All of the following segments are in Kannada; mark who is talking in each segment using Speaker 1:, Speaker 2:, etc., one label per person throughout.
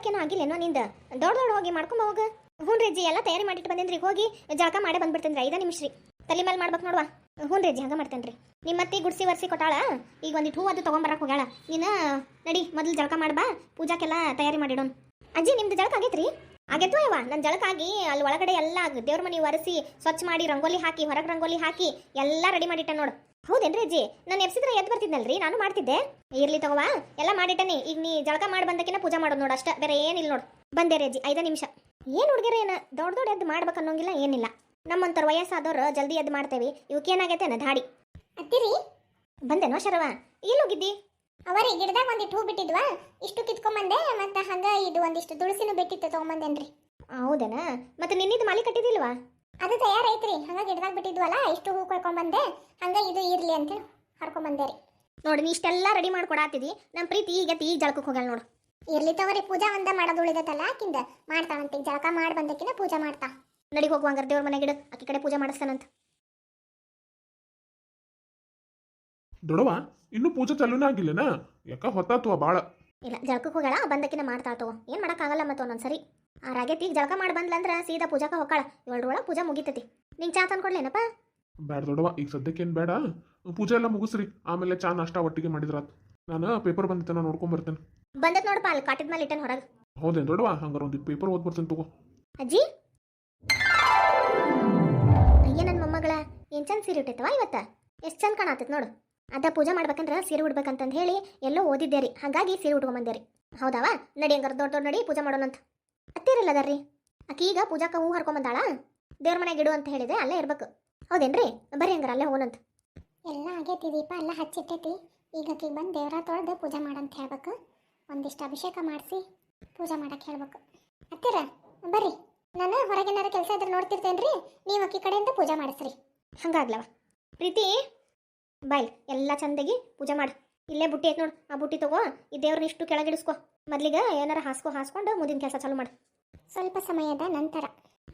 Speaker 1: ಮಾಡಕ್ಕೇನೋ ಆಗಿಲ್ಲೇನೋ ನಿಂದ? ದೊಡ್ಡ ದೊಡ್ಡ ಹೋಗಿ ಮಾಡ್ಕೊಂಬ ಹೋಗ. ಹ್ಞೂ ರೀ ಎಲ್ಲ ತಯಾರಿ ಮಾಡಿಟ್ಟು ಬಂದೇನ್ರಿ? ಹೋಗಿ ಜಳಕ ಮಾಡೇ ಬಂದ್ಬಿಡ್ತೇನೆ ಐದ ನಿಮಿಷ ರೀ ತಲೆ ಮೇಲೆ ಮಾಡ್ಬೇಕು ನೋಡುವ. ಹ್ಞೂ ರೀ ಹಂಗೆ ಮಾಡ್ತೇನೆ ರೀ ನಿಮ್ಮ ಮತ್ತೆ ಗುಡ್ಸಿ ವರ್ಸಿ ಕೊಟ್ಟಾಳ? ಈಗ ಒಂದಿಟ್ಟು ಹೂವು ಅದು ತೊಗೊಂಬರಕ್ಕೆ ಹೋಗ್ಯಾಳ. ನೀನು ನಡಿ, ಮೊದಲು ಜಳಕ ಮಾಡ್ಬಾ ಪೂಜಾಕ್ಕೆಲ್ಲ ತಯಾರಿ ಮಾಡಿಡೋಣ ಅಜ್ಜಿ, ನಿಮ್ದು ಜಳಕ ಆಗೈತ್ರಿ? ಆಗೈತು ಯವ್ವ. ನನ್ನ ಜಳಕಾಗಿ ಅಲ್ಲಿ ಒಳಗಡೆ ಎಲ್ಲ ದೇವ್ರ ಮನೆ ಒರೆಸಿ ಸ್ವಚ್ಛ ಮಾಡಿ, ರಂಗೋಲಿ ಹಾಕಿ, ಹೊರಗೆ ರಂಗೋಲಿ ಹಾಕಿ, ಎಲ್ಲ ರೆಡಿ ಮಾಡಿಟ್ಟೆ ನೋಡು. ಹೌದೇನ್ರಿ ಅಜ್ಜಿ? ನಾನು ಎಬ್ಸಿದ್ರೆ ಎದ್ದು ಬರ್ತಿದ್ನಲ್ರಿ? ನಾನು ಮಾಡ್ತಿದ್ದೆ. ಇರ್ಲಿ ತಗೋವಾ. ಎಲ್ಲ ಮಾಡಿಟ್ಟನಿ. ಈಗ ನೀ ಜಳಕ ಮಾಡಿ ಬಂದಕಿನ ಪೂಜೆ ಮಾಡೋದು ನೋಡು ಅಷ್ಟೇ. ಬೇರೆ ಏನಿಲ್ಲ ನೋಡು. ಬಂದೆ ರೀ ಅಜ್ಜಿ ಐದು ನಿಮಿಷ. ಏನು ಹುಡುಗಿರ ಏನ? ದೊಡ್ಡ ದೊಡ್ಡ ಎದ್ದು ಮಾಡ್ಬೇಕು ಅನ್ನೋಂಗಿಲ್ಲ ಏನಿಲ್ಲ. ನಮ್ಮಂತರ ವಯಸ್ಸಾದವ್ರು ಜಲ್ದಿ ಎದ್ದು ಮಾಡ್ತೇವಿ. ಇವಕ್ಕೇನಾಗೈತೆ ಧಾಡಿ
Speaker 2: ಅತ್ತಿರಿ
Speaker 1: ಬಂದೇನೋ ಶರವ? ಎಲ್ಲೋಗಿದ್ದಿ
Speaker 2: ಅವರೇ ಗಿಡದಾಗ ಒಂದಿಟ್ಟು ಹೂ ಬಿಟ್ಟಿದ್ವಾ? ಇಷ್ಟು ಕಿತ್ಕೊಂಬಂದೆ ಮತ್ತೆ ಹಂಗ ಇದು ಒಂದಿಷ್ಟು ತುಳಸಿನೂ ಬಿಟ್ಟಿತ್ತು ತಗೊಂಬಂದೇನ್ರಿ.
Speaker 1: ಹೌದೇನಾ? ಮತ್ತೆ ನಿನ್ನಿದ್ದು ಮಾಲಿ ಕಟ್ಟಿದಿಲ್ವಾ
Speaker 2: ಅದು ತಯಾರೈತ್ರಿ ಹಂಗ ಗಿಡದಾಗ ಬಿಟ್ಟಿದ್ವಲ್ಲ ಇಷ್ಟು ಹೂ ಕೊಯ್ಕೊಂಬಂದೆ ಹಂಗ ಇದು ಇರ್ಲಿ ಅಂತ ಹರ್ಕೊಂಬಂದೆ ರೀ.
Speaker 1: ನೋಡಿ ನೀ ಇಷ್ಟೆಲ್ಲ ರೆಡಿ ಮಾಡ್ಕೊಡಾತಿದಿ ನಮ್ಮ ಪ್ರೀತಿ ಈಗ ಈಗ ಜಳಕಕ್ಕೆ ಹೋಗಲ್ಲ ನೋಡು.
Speaker 2: ಇರ್ಲಿ ತಗೋರಿ ಪೂಜಾ ಒಂದ ಮಾಡೋದು ಉಳಿದತ್ತಲ್ಲ ಆಕಿಂದ ಮಾಡ್ತಾಳಂತ ಈಗ ಜಳಕ ಮಾಡಿ ಬಂದಕಿನ ಪೂಜಾ ಮಾಡ್ತಾ.
Speaker 1: ನಡಿ ಹೋಗುವಂಗಾರ ದೇವ್ರ ಮನೆ ಗಿಡ ಆಕಿ ಕಡೆ ಪೂಜೆ ಮಾಡಿಸ್ತಾನಂತ.
Speaker 3: ದೊಡವ ಇನ್ನೂ ಪೂಜೆ ಚಾಲೂನೇ ಆಗಿಲ್ಲನ? ಯಾಕ ಹೊತ್ತಾತ್ವ ಬಾಳ.
Speaker 1: ಇಲ್ಲ ಜಳಕಕ್ಕೆ ಹೋಗ್ಯಾಳ ಬಂದಕಿನ ಮಾಡ್ತಾ ತಗೋ. ಏನು ಮಾಡೋಕ್ಕಾಗಲ್ಲ ಮತ್ತು ಒಂದೊಂದ್ಸರಿ ಆ ರಾಗೇತಿ ಈಗ ಜಳಕ ಮಾಡಿ ಬಂದ್ಲಂದ್ರೆ ಸೀದಾ ಪೂಜಾಕ ಹೋಗಾಳ ಏಳ್ರೊಳಗೆ ಪೂಜಾ ಮುಗಿತೈತಿ. ನಿಂಗೆ ಚಾ ತಂದ್ಕೊಡ್ಲೇನಪ್ಪ?
Speaker 3: ಬೇಡ ದೊಡವ ಈಗ ಸದ್ಯಕ್ಕೇನು ಬೇಡ. ಪೂಜೆ ಎಲ್ಲ ಮುಗಿಸ್ರಿ. ಆಮೇಲೆ ಚಾ ನಾಷ್ಟ ಒಟ್ಟಿಗೆ ಮಾಡಿದ್ರಾತ್ ನಾನು ಪೇಪರ್ ಬಂದಿತ್ತೇನೋ ನೋಡ್ಕೊಂಡ್ ಬರ್ತೇನೆ.
Speaker 1: ಬಂದತ್ ನೋಡಪ್ಪ ಅಲ್ಲಿ ಕಾಟಿದ ಮೇಲೆ ಇಟ್ಟನ್ ಹೊರಗೆ.
Speaker 3: ಹೌದೇನು ದೊಡವ ಹಂಗಾರ ಒಂದು ಪೇಪರ್ ಓದ್ ಬರ್ತೇನೆ ತಗೋ.
Speaker 1: ಅಜ್ಜಿ? ಅಯ್ಯ ನನ್ನ ಮೊಮ್ಮಗಳ ಏನು ಚಂದ ಸೀರೆ ಉಟ್ಟೈತವ ಇವತ್ತ? ಎಷ್ಟು ಚಂದ ಕಾಣತ್ತೈತೆ ನೋಡು. ಅದ ಪೂಜೆ ಮಾಡ್ಬೇಕಂದ್ರೆ ಸೀರೆ ಉಡ್ಬೇಕಂತಂದು ಹೇಳಿ ಎಲ್ಲೋ ಓದಿದ್ದೆ ರೀ ಹಾಗಾಗಿ ಸೀರೆ ಉಟ್ಕೊಂಬಂದೆ ರೀ ಹೌದವ? ನಡಿ ಹಂಗಾರ ದೊಡ್ಡ ದೊಡ್ಡ ನಡಿ ಪೂಜೆ ಮಾಡೋಣಂತ. ಅತ್ತಿರಲ್ಲ ರೀ ಆಕಿ ಈಗ ಪೂಜಾಕ ಹೂ ಹರ್ಕೊಂಬಂದಾಳ. ದೇವ್ರ ಮನೆಗೆ ಇಡು ಅಂತ ಹೇಳಿದೆ ಅಲ್ಲೇ ಇರ್ಬೇಕು. ಹೌದೇನ್ರಿ? ಬರ್ರಿ ಹಂಗಾರ ಅಲ್ಲೇ ಹೋಗಂತ
Speaker 2: ಎಲ್ಲ ಆಗೈತಿ ದೀಪ ಎಲ್ಲ ಹಚ್ಚಿಟ್ಟೈತಿ. ಈಗ ಆಕಿಗೆ ಬಂದು ದೇವ್ರ ತೊಳೆದು ಪೂಜೆ ಮಾಡಂತ ಹೇಳ್ಬೇಕು. ಒಂದಿಷ್ಟು ಅಭಿಷೇಕ ಮಾಡಿಸಿ ಪೂಜೆ ಮಾಡಕ್ಕೆ ಹೇಳ್ಬೇಕು. ಹತ್ತಿರ ಬರ್ರಿ. ನಾನು ಹೊರಗೇನಾರ ಕೆಲಸ ಇದ್ರೆ ನೋಡ್ತಿರ್ತೇನೆ ರೀ ನೀವು ಅಕ್ಕಿ ಕಡೆಯಿಂದ ಪೂಜೆ ಮಾಡಿಸ್ರಿ.
Speaker 1: ಹಂಗಾಗ್ಲವ. ಪ್ರೀತಿ ಬಾಯ್ ಎಲ್ಲ ಚಂದಾಗಿ ಪೂಜೆ ಮಾಡು. ಇಲ್ಲೇ ಬುಟ್ಟಿ ಐತೆ ನೋಡು ಆ ಬುಟ್ಟಿ ತಗೋ ಈ ದೇವ್ರನ್ನ ಇಷ್ಟು ಕೆಳಗಿಡಿಸ್ಕೊ ಮೊದ್ಲಿಗೆ ಏನಾರ ಹಾಸ್ಕೊ ಹಾಸ್ಕೊಂಡು ಮುಂದಿನ ಕೆಲಸ ಚಾಲು ಮಾಡು.
Speaker 2: ಸ್ವಲ್ಪ ಸಮಯದ ನಂತರ.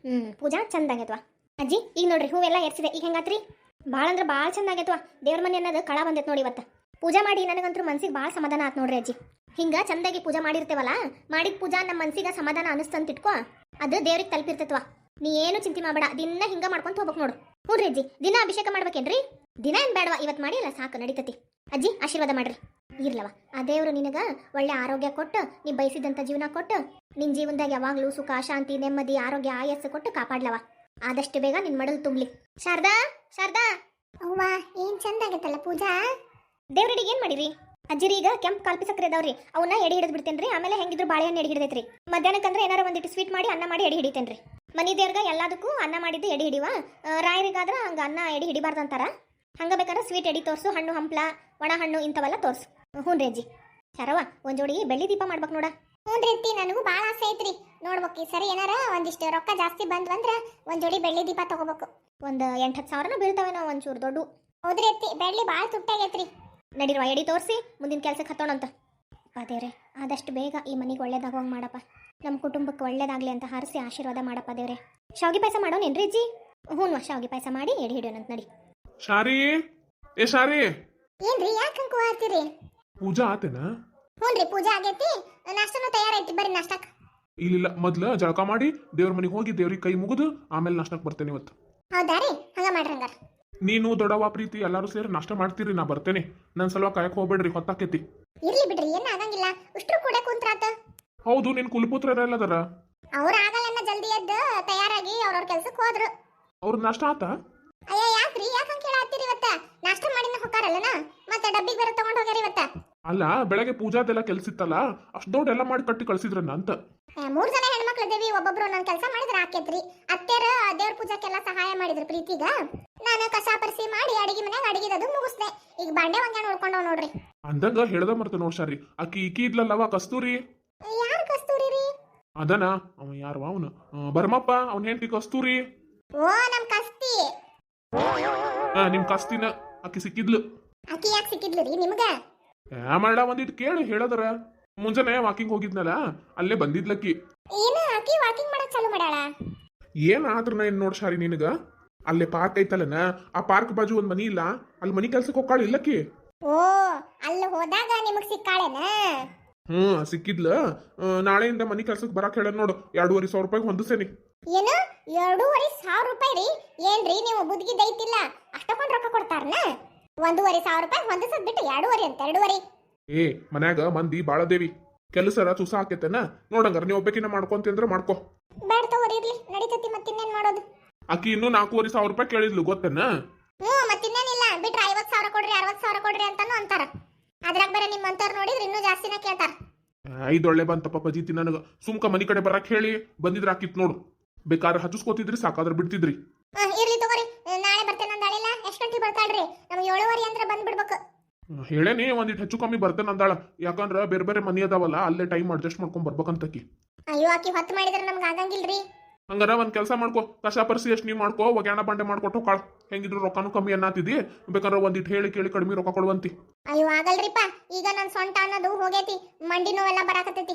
Speaker 1: ಹ್ಞೂ ಪೂಜಾ ಚಂದ ಆಗೈತ್ವಾ? ಅಜ್ಜಿ ಈಗ ನೋಡ್ರಿ ಹೂವೆಲ್ಲ ಎರ್ಸಿದೆ ಈಗ ಹೆಂಗಾತ್ರಿ? ಭಾಳ ಅಂದ್ರೆ ಭಾಳ ಚಂದ ಆಗೈತ್ವಾ? ದೇವ್ರ ಮನೆ ಅನ್ನೋದು ಕಳ ಬಂದೈತೆ ನೋಡಿ ಇವತ್ತು. ಪೂಜೆ ಮಾಡಿ ನನಗಂತೂ ಮನ್ಸಿಗೆ ಭಾಳ ಸಮಾಧಾನ ಆತ್ ನೋಡ್ರಿ ಅಜ್ಜಿ. ಹಿಂಗೆ ಚಂದಾಗಿ ಪೂಜೆ ಮಾಡಿರ್ತೇವಲ್ಲ ಮಾಡಿದ ಪೂಜಾ ನಮ್ಮ ಮನ್ಸಿಗೆ ಸಮಾಧಾನ ಅನಿಸ್ತಂತ ಇಟ್ಕೋ ಅದು ದೇವ್ರಿಗೆ ತಲುಪಿರ್ತೈತವಾ? ನೀ ಏನು ಚಿಂತೆ ಮಾಡಬೇಡ ದಿನ ಹಿಂಗೆ ಮಾಡ್ಕೊಂತ ಹೋಗ್ಬೇಕು ನೋಡು. ಹ್ಞೂ ಅಜ್ಜಿ ದಿನ ಅಭಿಷೇಕ ಮಾಡ್ಬೇಕೇನ್ರಿ? ದಿನ ಏನ್ ಬೇಡವಾ? ಇವತ್ತು ಮಾಡಿ ಅಲ್ಲ ಸಾಕು ನಡೀತತಿ. ಅಜ್ಜಿ ಆಶೀರ್ವಾದ ಮಾಡ್ರಿ. ಇರ್ಲವ. ಆ ದೇವ್ರು ನಿನಗ ಒಳ್ಳೆ ಆರೋಗ್ಯ ಕೊಟ್ಟು ನೀ ಬಯಸಿದಂತ ಜೀವನ ಕೊಟ್ಟು ನಿನ್ ಜೀವನದಾಗ ಯಾವಾಗ್ಲೂ ಸುಖ ಶಾಂತಿ ನೆಮ್ಮದಿ ಆರೋಗ್ಯ ಆಯಸ್ಸು ಕೊಟ್ಟು ಕಾಪಾಡ್ಲವ. ಆದಷ್ಟು ಬೇಗ ನಿನ್ ಮಡಲ್ ತುಂಬ್ಲಿ. ಶಾರದಾ ಶಾರದಾ!
Speaker 2: ಅವ್ವ ಏನ್ ಚಂದ ಆಗತ್ತಲ್ಲ ಪೂಜಾ?
Speaker 1: ದೇವ್ರಡಿಗೆ ಏನ್ ಮಾಡಿರಿ? ಅಜ್ಜಿರಿ ಈಗ ಕೆಂಪ್ ಕಾಲ್ಪಿ ಸಕ್ಕರೆ ಅದಾವ್ರಿ. ಅವನ್ನ ಎಡಿ ಹಿಡಿದ್ ಬಿಡ್ತೇನ್ರಿ ಆಮೇಲೆ ಹೆಂಗಿದ್ರು ಬಾಳೆಹಣ್ಣು ಎಡಿ ಹಿಡಿದೈತ್ರಿ. ಮಧ್ಯಾಹ್ನಕ್ಕಂದ್ರೆ ಏನಾರ ಒಂದಿಟ್ಟು ಸ್ವೀಟ್ ಮಾಡಿ ಅನ್ನ ಮಾಡಿ ಎಡಿ ಹಿಡಿತೇನ್ರಿ. ಮನಿ ದೇವ್ರಿಗೆ ಎಲ್ಲದಕ್ಕೂ ಅನ್ನ ಮಾಡಿದ್ದು ಎಡಿ ಹಿಡಿವ. ರಾಯರಿಗಾದ್ರ ಹಂಗ ಅನ್ನ ಎಡಿ ಹಿಡಿಬಾರ್ದು ಅಂತಾರ ಹಂಗ ಬೇಕಾದ್ರೆ ಸ್ವೀಟ್ ಎಡಿ ತೋರಿಸು ಹಣ್ಣು ಹಂಪ್ಲ ಒಣ ಹಣ್ಣು ಇಂಥವೆಲ್ಲ ತೋರ್ಸು. ಹ್ಞೂ ರೀ ಅಜ್ಜಿ. ಶರವ ಒಂದು ಜೋಡಿ ಬೆಳ್ಳಿ ದೀಪ ಮಾಡ್ಬೇಕು ನೋಡ.
Speaker 2: ಹ್ಞೂ ರೀತಿ ನನಗೂ ಭಾಳ ಆಸೆ ಐತ್ರಿ ನೋಡ್ಬೇಕು ಈ ಸರಿ ಏನಾರ ಒಂದಿಷ್ಟು ರೊಕ್ಕ ಜಾಸ್ತಿ ಬಂದ್ವು ಅಂದ್ರೆ ಒಂದು ಜೋಡಿ ಬೆಳ್ಳಿ ದೀಪ ತಗೋಬೇಕು.
Speaker 1: ಒಂದು ಎಂಟು ಹತ್ತು ಸಾವಿರನ ಬೀಳ್ತಾವೇನೋ ಒಂಚೂರು ದೊಡ್ಡ.
Speaker 2: ಹೌದ್ರಿ ಅತ್ತಿ ಬೆಳ್ಳಿ ಭಾಳ ತುಟ್ಟಾಗೈತ್ರಿ
Speaker 1: ನಡೀರುವ ಎಡಿ ತೋರಿಸಿ ಮುಂದಿನ ಕೆಲ್ಸಕ್ಕೆ ಹತ್ತೋಣಂತ ರೀ ಆದಷ್ಟು ಬೇಗ ಈ ಮನೆಗೆ ಒಳ್ಳೇದಾಗುವಂಗೆ ಮಾಡಪ್ಪ. ನಮ್ಮ ಕುಟುಂಬಕ್ಕೆ ಒಳ್ಳೇದಾಗಲಿ ಅಂತ ಹಾರಿಸಿ ಆಶೀರ್ವಾದ ಮಾಡಪ್ಪ ದೇವ್ರೆ. ಶಾವಿಗೆ ಪಾಯಸ ಮಾಡೋನೇನ್ರಿ ಅಜ್ಜಿ? ಹ್ಞೂ ಶಾವಿಗೆ ಪಾಯಸ ಮಾಡಿ ಎಡಿ ಹಿಡಿಯೋಣಂತ ನಡಿ.
Speaker 3: ಶಾರಿ? ಏ ಶಾರಿ?
Speaker 2: ಏನ್ರಿ ಯಾಕೆ ಹಂಗೆ ಹಾಕ್ತೀರಿ?
Speaker 3: ಪೂಜಾ ಆತೇನ?
Speaker 2: ಹ್ಞೂನ್ರಿ ಪೂಜೆ ಆಗೈತಿ. ನಾಷ್ಟನೂ ತಯಾರೈತಿ ಬರ್ರಿ ನಾಷ್ಟಕ್ಕೆ.
Speaker 3: ಇಲ್ಲಿಲ್ಲ ಮೊದ್ಲ ಜಳಕ ಮಾಡಿ ದೇವ್ರ ಮನೆಗೆ ಹೋಗಿ ದೇವ್ರಿಗೆ ಕೈ ಮುಗಿದು ಆಮೇಲೆ ನಾಷ್ಟಕ್ಕೆ ಬರ್ತೇನೆ ಇವತ್ತು.
Speaker 2: ಹೌದಾ ರೀ? ಹಂಗ ಮಾಡ್ರಿ ಹಂಗಾರ.
Speaker 3: ನೀನು ದೊಡ್ಡವ ಪ್ರೀತಿ ಎಲ್ಲರೂ ಸೇರಿ ನಾಷ್ಟ ಮಾಡ್ತೀರಿ ನಾ ಬರ್ತೇನೆ. ನನ್ನ ಸಲುವ ಕಾಯಕ್ ಹೋಗ್ಬೇಡ್ರಿ ಹೊತ್ತಾಕೈತಿ.
Speaker 2: ಇರ್ಲಿ ಬಿಡ್ರಿ ಏನ್ ಆಗಂಗಿಲ್ಲ. ಉಷ್ಟ್ರು ಕೂಡ ಕುಂತ್ರಾತ.
Speaker 3: ಹೌದು ನಿನ್ ಕುಲಪುತ್ರ ಎಲ್ಲದರ?
Speaker 2: ಅವ್ರ ಆಗಲ್ಲ ಜಲ್ದಿ ಎದ್ದು ತಯಾರಾಗಿ ಅವ್ರವ್ರ ಕೆಲ್ಸಕ್ಕೆ ಹೋದ್ರು.
Speaker 3: ಅವ್ರ ನಾಷ್ಟ ಆತ
Speaker 2: ಅಯ್ಯ ಯಾಕ್ರಿ ಯಾಕೆ ಹಂಗೆ ಕೇಳತ್ತೀರಿ ಇವತ್ತ ನಾಷ್ಟ ಮಾಡಿನ ಹೊಕ್ಕಾರಲ್ಲನ ಮತ್ತೆ ಡಬ್ಬಿಗೆ ಬರ ತಗೊಂಡ್ ಹೋಗ್ಯಾರ ಇವತ್ತ?
Speaker 3: ಅಲ್ಲ ಬೆಳಗ್ಗೆ ಪೂಜಾದೆಲ್ಲ ಕೆಲ್ಸಿತ್ತಲ್ಲ ಅಷ್ಟು ದೊಡ್ಡ ಎಲ್ಲ ಮಾಡಿ ಕಟ್ಟಿ ಕಳ್ಸಿದ್ರನ್ನ ಅಂತ.
Speaker 2: ಮೂರು ಮೂರ್ ಜನ ಹೆಣ್ಮಕ್ಳು ದೇವಿ ಒಬ್ಬೊಬ್ರು ಒಂದೊಂದ್ ಕೆಲಸ ಮಾಡಿದ್ರ ಆಕೇತ್ರಿ. ಅತ್ತೆರ ದೇವ್ರ ಪೂಜಾಕ್ಕೆಲ್ಲ ಸಹಾಯ ಮಾಡಿದ್ರು ಪ್ರೀತಿಗ. ನಾನು ಕಸ ಪರಿಸಿ ಮಾಡಿ ಅಡಿಗೆ ಮನ್ಯಾಗ ಅಡಿಗೆದದು ಮುಗಿಸ್ದೆ. ಈಗ ಬಾಂಡೆ ಒಂದ ನೋಡ್ಕೊಂಡವ್ ನೋಡ್ರಿ.
Speaker 3: ಅಂದಂಗ ಹೇಳ್ದ ಮರ್ತ ನೋಡ್ಸಾರಿ ಅಕ್ಕಿ ಆಕಿ ಈಕಿ ಇದ್ಲಲ್ಲವ ಕಸ್ತೂರಿ?
Speaker 2: ಯಾರು ಕಸ್ತೂರಿ ರೀ?
Speaker 3: ಅದನ? ಅವ ಯಾರು ಅವನು? ಬರ್ಮಪ್ಪ ಅವನ ಹೆಂಡತಿ ಕಸ್ತೂರಿ?
Speaker 2: ಓ ನಮ್ ಕಸ್ತಿ.
Speaker 3: ನಿಮ್ ಕಸ್ತಿನ ಆಕಿ ಸಿಕ್ಕಿದ್ಲು.
Speaker 2: ಅಕ್ಕಿ ಯಾಕೆ ಸಿಕ್ಕಿದ್ಲು ರೀ ನಿಮ್ಗ?
Speaker 3: ಯಾ ಮಾಡ್ಲ ಒಂದಿಟ್ ಕೇಳಿ ಹೇಳದ್ರ. ಮುಂಜಾನೆ ವಾಕಿಂಗ್ ಹೋಗಿದ್ನಲ್ಲ ಅಲ್ಲೇ ಬಂದಿದ್ಲಕ್ಕಿ.
Speaker 2: ಏನು ಅಕ್ಕಿ ವಾಕಿಂಗ್ ಮಾಡಕ್ ಚಾಲು ಮಾಡಾಳ
Speaker 3: ಏನ್ ಆದ್ರ ಏನ್ ನೋಡ್ ಶಾರಿ ನಿನಗ? ಅಲ್ಲೇ ಪಾರ್ಕ್ ಐತಲ್ಲನ ಆ ಪಾರ್ಕ್ ಬಾಜು ಒಂದ್ ಮನಿ ಇಲ್ಲ ಅಲ್ಲಿ ಮನಿ ಕೆಲ್ಸಕ್ಕೆ ಹೋಗ್ಕಾಳ ಇಲ್ಲಕ್ಕಿ?
Speaker 2: ಓ ಅಲ್ಲಿ ಹೋದಾಗ ನಿಮಗ್ ಸಿಕ್ಕಾಳೇನ?
Speaker 3: ಹ್ಞೂ ಸಿಕ್ಕಿದ್ಲ? ನಾಳೆಯಿಂದ ಮನೆ ಕೆಲ್ಸಕ್ಕೆ ಬರಕ್ಕೆ ಹೇಳ ನೋಡು. ಎರಡೂವರೆ ಸಾವಿರ ರೂಪಾಯಿ ಹೊಂದಿಸೇನಿ
Speaker 2: ಏನು? ಎರಡೂವರೆ ಸಾವಿರ ರೂಪಾಯಿ ರೀ? ಏನ್ರಿ ನೀವು ಬುದ್ಗಿ ದೈತಿಲ್ಲ ಅಷ್ಟಕ್ಕೊಂದು ರೊಕ್ಕ ಕೊಡ್ತಾರನ? ಒಂದೂವರೆ ಸಾವಿರ ರೂಪಾಯಿ ಹೊಂದಿಸದ್ ಬಿಟ್ಟು ಎರಡೂವರೆ ಅಂತ ಎರಡೂವರೆ.
Speaker 3: ಏ ಮನ್ಯಾಗ ಮಂದಿ ಬಾಳ ದೇವಿ ಕೆಲಸರ ಚೂಸ ಹಾಕೈತೆನ ನೋಡಂಗಾರ ನೀವು ಒಬ್ಬಕಿನ ಮಾಡ್ಕೊಂತಿ ಮಾಡ್ಕೋ.
Speaker 2: ಬೇಡ ತಗೋರಿ ಇರ್ಲಿ. ನಡೀತೈತಿ ಮತ್ತಿನ್ನೇನ್ ಮಾಡೋದು?
Speaker 3: ಆಕಿ ಇನ್ನೂ ನಾಲ್ಕೂವರೆ ಸಾವಿರ ರೂಪಾಯಿ ಕೇಳಿದ್ಲು ಗೊತ್ತೇನ?
Speaker 2: ಹ್ಞೂ ಮತ್ತಿನ್ನೇನಿಲ್ಲ. ಬಿಟ್ರೆ ಐವತ್ತು ಸಾವಿರ ಕೊಡ್ರಿ ಅರವತ್ತು ಸಾವಿರ ಕೊಡ್ರಿ ಅಂತಾನು ಅಂತಾರ. ಅದ್ರಾಗ ಬರ ನಿಮ್ಮಂತವ್ರು ನೋಡಿದ್ರೆ ಇನ್ನೂ ಜಾಸ್ತಿನ ಕೇಳ್ತಾರ.
Speaker 3: ಐದೊಳ್ಳೆ ಬಂತಪ್ಪ ಪಜೀತಿ ನನಗೆ. ಸುಮ್ಕ ಮನಿ ಕಡೆ ಬರಕ್ ಹೇಳಿ ಬಂದಿದ್ರ ಆಕಿತ್ ನೋಡು. ಬೇಕಾದ್ರೆ ಹಚ್ಚಿಸ್ಕೋತಿದ್ರಿ ಸಾಕಾದ್ರೆ ಬಿಡ್ತಿದ್ರಿ.
Speaker 2: ಇರ್ಲಿ ತಗೋರಿ. ನಾಳೆ ಬರ್ತೇನೆ ಅಂದಾಳಿಲ್ಲ ಎಷ್ಟು ಗಂಟೆ ಬರ್ತಾಳ್ರಿ? ನಮ್ಗೆ ಏಳುವರೆ ಅಂದ್ರೆ ಬಂದ್ಬಿಡ್ಬೇಕು.
Speaker 3: ಹೇಳೇನಿ ಒಂದಿಟ್ಟು ಹೆಚ್ಚು ಕಮ್ಮಿ ಬರ್ತೇನೆ ಅಂದಾಳ. ಯಾಕಂದ್ರ ಬೇರೆ ಬೇರೆ ಮನಿ ಅದಾವಲ್ಲ ಅಲ್ಲೇ ಟೈಮ್ ಅಡ್ಜಸ್ಟ್ ಮಾಡ್ಕೊಂಡ್ ಬರ್ಬೇಕಂತಕಿ.
Speaker 2: ಅಯ್ಯೋ ಆಕಿ ಹೊತ್ತು ಮಾಡಿದ್ರೆ ನಮ್ಗೆ ಆಗಂಗಿಲ್ರಿ.
Speaker 3: ಹಂಗಾರ ಒಂದ್ ಕೆಲಸ ಮಾಡ್ಕೋ. ಕಷ್ಟ ಪರಿಸಿ ಎಷ್ಟು ನೀವು ಮಾಡ್ಕೋ ಒಗ್ಯಾಣ ಬಂಡೆ ಮಾಡ್ಕೊಟ್ಟು ಕಾಳ. ಹೆಂಗಿದ್ರು ರೊಕ್ಕನೂ ಕಮ್ಮಿ ಅನ್ನತಿದಿ. ಬೇಕಾದ್ರೆ ಒಂದಿಟ್ಟು ಹೇಳಿ ಕೇಳಿ ಕಡಿಮೆ ರೊಕ್ಕ ಕೊಡುವಂತಿ.
Speaker 2: ಅಯ್ಯೋ ಆಗಲ್ರಿಪ್ಪ. ಈಗ ನನ್ನ ಸೊಂಟ ಅನ್ನೋದು ಹೋಗೈತಿ. ಮಂಡಿ ನೋವೆಲ್ಲ ಬರಾಕತ್ತೈತಿ.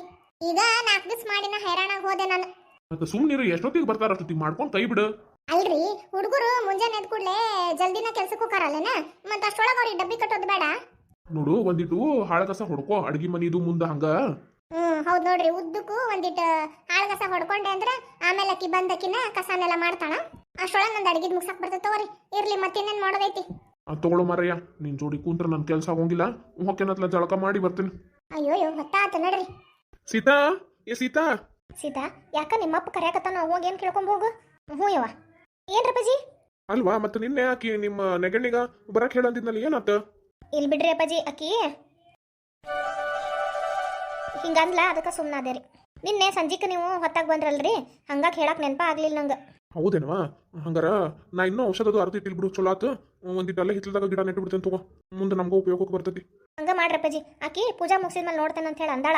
Speaker 2: ಈಗ ನಾಲ್ಕು ದಿವಸ ಮಾಡಿನ ಹೈರಾಣ ಹೋದೆ ನಾನು.
Speaker 3: ಮತ್ತೆ ಸುಮ್ಮನಿರು ಎಷ್ಟೊತ್ತಿಗೆ ಬರ್ತಾರ ಅಷ್ಟೊತ್ತಿಗೆ ಮಾಡ್ಕೊಂಡು ಕೈ ಬಿಡು.
Speaker 2: ಅಲ್ರಿ ಹುಡುಗರು ಮುಂಜಾನೆ ಎದ್ದ ಕೂಡಲೇ ಜಲ್ದಿನ ಕೆಲ್ಸಕ್ಕೆ ಹೋಗಾರಲ್ಲೇನ ಮತ್ತೆ ಅಷ್ಟೊಳಗೆ ಅವ್ರಿಗೆ ಡಬ್ಬಿ ಕಟ್ಟೋದು ಬೇಡ.
Speaker 3: ನೋಡು ಒಂದಿಟ್ಟು ಹಾಳ ಕಸ ಹೊಡ್ಕೋ. ಅಡ್ಗಿ ಮನಿದು ಮುಂದೆ ಹಂಗ.
Speaker 2: ಹ್ಮ್ ಹೌದ್ ನೋಡ್ರಿ. ಉದ್ದಕ್ಕೂ ಒಂದಿಟ್ಟು ಹಾಳು ಕಸ ಹೊಡ್ಕೊಂಡೆ ಅಂದ್ರೆ ಆಮೇಲೆ ಅಕ್ಕಿ ಬಂದಕ್ಕಿನ ಕಸನೆಲ್ಲ ಮಾಡ್ತಾಳ. ಅಷ್ಟೊಳಗೆ ನಂದು ಅಡಿಗೆ ಮುಗ್ಸಕ್ ಬರ್ತೈತೆ ತಗೋರಿ. ಇರ್ಲಿ ಮತ್ತಿನ್ನೇನ್ ಮಾಡೋದೈತಿ?
Speaker 3: ತಗೊಳ್ಳೋ ಮಾರಯ್ಯ. ನಿನ್ ಜೋಡಿ ಕುಂತ್ರ ನನ್ ಕೆಲ್ಸ ಆಗೋಂಗಿಲ್ಲ. ಹೊಕ್ಕೇನತ್ಲ ಜಳಕ ಮಾಡಿ ಬರ್ತೀನಿ.
Speaker 2: ಅಯ್ಯೋ ಅಯ್ಯೋ ಹೊತ್ತಾತ ನಡ್ರಿ.
Speaker 3: ಸೀತಾ ಏ ಸೀತಾ.
Speaker 1: ಸೀತಾ ಯಾಕ ನಿಮ್ಮಪ್ಪ ಕರೆಯಕತ್ತಾನ? ಹೋಗಿ ಏನ್ ಕೇಳ್ಕೊಂಡ್ ಹೋಗು. ಹ್ಞೂ ಯವ್ವ. ಏನ್ರಪ್ಪಾಜಿ
Speaker 3: ಅಲ್ವಾ ಮತ್ತೆ ನಿನ್ನೆ ಆಕಿ ನಿಮ್ಮ ನೆಗಣ್ಣಿಗ ಬರಕ್ ಹೇಳಂತಿದ್ನಲ್ಲ ಏನಾತ?
Speaker 1: ಇಲ್ ಬಿಡ್ರಿ ಅಪ್ಪಾಜಿ ಅಕ್ಕಿ. ಹಿಂಗಂದ್ಲ ಅದಕ್ಕೆ ಸುಮ್ಮನಾದೆ ರೀ. ನಿನ್ನೆ ಸಂಜೀಕ ನೀವು ಹೊತ್ತಾಗ ಬಂದ್ರಲ್ರಿ ಹಂಗಾಗಿ ಹೇಳಕ್ ನೆನಪ ಆಗ್ಲಿಲ್ಲ ನಂಗೆ.
Speaker 3: ಹೌದೇನವಾ? ಹಂಗಾರ ನಾ ಇನ್ನೂ ಔಷಧದ ಅರ್ಧ ಇಟ್ಟಿಲ್ ಬಿಡು ಚಲೋ ಆತು. ಒಂದಿಟ್ಟು ಅಲ್ಲೇ ಹಿತ್ತಲದಾಗ ಗಿಡ ನೆಟ್ಟು ಬಿಡ್ತೇನೆ ತಗೋ. ಮುಂದೆ ನಮಗೂ ಉಪಯೋಗಕ್ಕೆ ಬರ್ತೈತಿ.
Speaker 1: ಹಂಗ ಮಾಡ್ರಪ್ಪಾಜಿ ಆಕಿ ಪೂಜಾ ಮುಗಿಸಿದ್ಮೇಲೆ ನೋಡ್ತೇನೆ ಅಂತ ಹೇಳಿ ಅಂದಾಳ.